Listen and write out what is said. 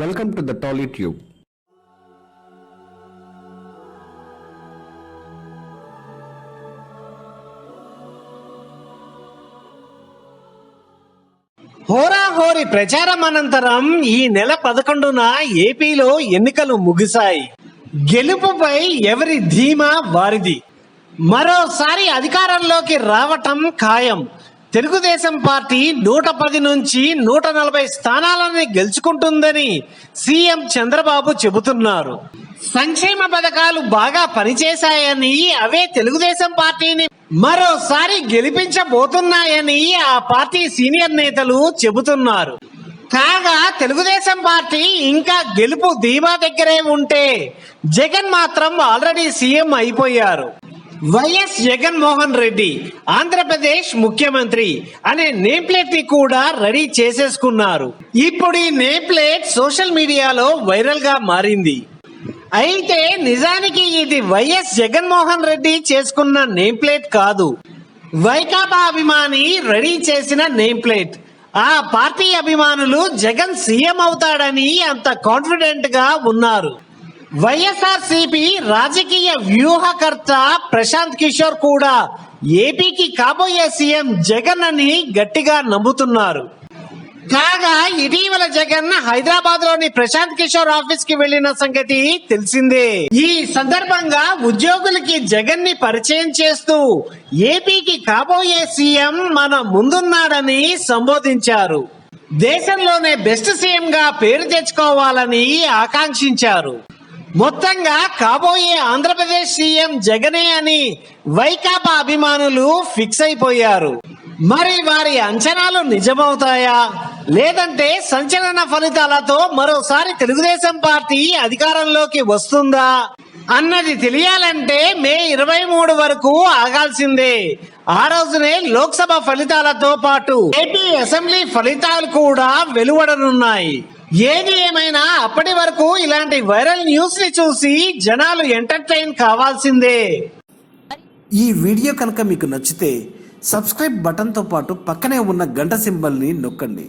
Welcome to the Tolly Tube హోరాహోరీ ప్రచారం అనంతరం ఈ నెల పదకొండున ఏపీలో ఎన్నికలు ముగిశాయి. గెలుపుపై ఎవరి ధీమా వారిది. మరోసారి అధికారంలోకి రావటం ఖాయం. తెలుగుదేశం పార్టీ నూట పది నుంచి నూట నలభై స్థానాలని గెలుచుకుంటుందని సీఎం చంద్రబాబు చెబుతున్నారు. సంక్షేమ పథకాలు బాగా పనిచేశాయని అవే తెలుగుదేశం పార్టీని మరోసారి గెలిపించబోతున్నాయని ఆ పార్టీ సీనియర్ నేతలు చెబుతున్నారు. కాగా తెలుగుదేశం పార్టీ ఇంకా గెలుపు ధీమా దగ్గరే ఉంటే జగన్ మాత్రం ఆల్రెడీ సీఎం అయిపోయారు. వైఎస్ జగన్మోహన్ రెడ్డి ఆంధ్రప్రదేశ్ ముఖ్యమంత్రి అనే నేమ్ ప్లేట్ని కూడా రెడీ చేసేసుకున్నారు. ఇప్పుడు ఈ నేమ్ ప్లేట్ సోషల్ మీడియాలో వైరల్గా మారింది. అయితే నిజానికి ఇది వైఎస్ జగన్మోహన్ రెడ్డి చేసుకున్న నేమ్ ప్లేట్ కాదు. వైకాపా అభిమాని రెడీ చేసిన నేమ్ ప్లేట్. ఆ పార్టీ అభిమానులు జగన్ సీఎం అవుతాడని అంత కాన్ఫిడెంట్గా ఉన్నారు. వైఎస్ఆర్ సిపి రాజకీయ వ్యూహకర్త ప్రశాంత్ కిషోర్ కూడా ఏపీకి కాబోయే సీఎం జగన్ అని గట్టిగా నమ్ముతున్నారు. కాగా ఇటీవల జగన్ హైదరాబాద్లోని ప్రశాంత్ కిషోర్ ఆఫీస్కి వెళ్ళిన సంగతి తెలిసిందే. ఈ సందర్భంగా ఉద్యోగులకి జగన్ని పరిచయం చేస్తూ ఏపీకి కాబోయే సీఎం మన ముందున్నాడని సంబోధించారు. దేశంలోనే బెస్ట్ సీఎం గా పేరు తెచ్చుకోవాలని ఆకాంక్షించారు. మొత్తంగా కాబోయే ఆంధ్రప్రదేశ్ సీఎం జగనే అని వైకాపా అభిమానులు ఫిక్స్ అయిపోయారు. మరి వారి అంచనాలు నిజమవుతాయా? లేదంటే సంచలన ఫలితాలతో మరోసారి తెలుగుదేశం పార్టీ అధికారంలోకి వస్తుందా? అన్నది తెలియాలంటే మే ఇరవై మూడు వరకు ఆగాల్సిందే. ఆ రోజునే లోక్సభ ఫలితాలతో పాటు ఏపీ అసెంబ్లీ ఫలితాలు కూడా వెలువడనున్నాయి. ఏది ఏమైనా అప్పటి వరకు ఇలాంటి వైరల్ న్యూస్ని చూసి జనాలు ఎంటర్టైన్ కావాల్సిందే. ఈ వీడియో కనుక మీకు నచ్చితే సబ్స్క్రైబ్ బటన్తో పాటు పక్కనే ఉన్న గంట సింబల్ని నొక్కండి.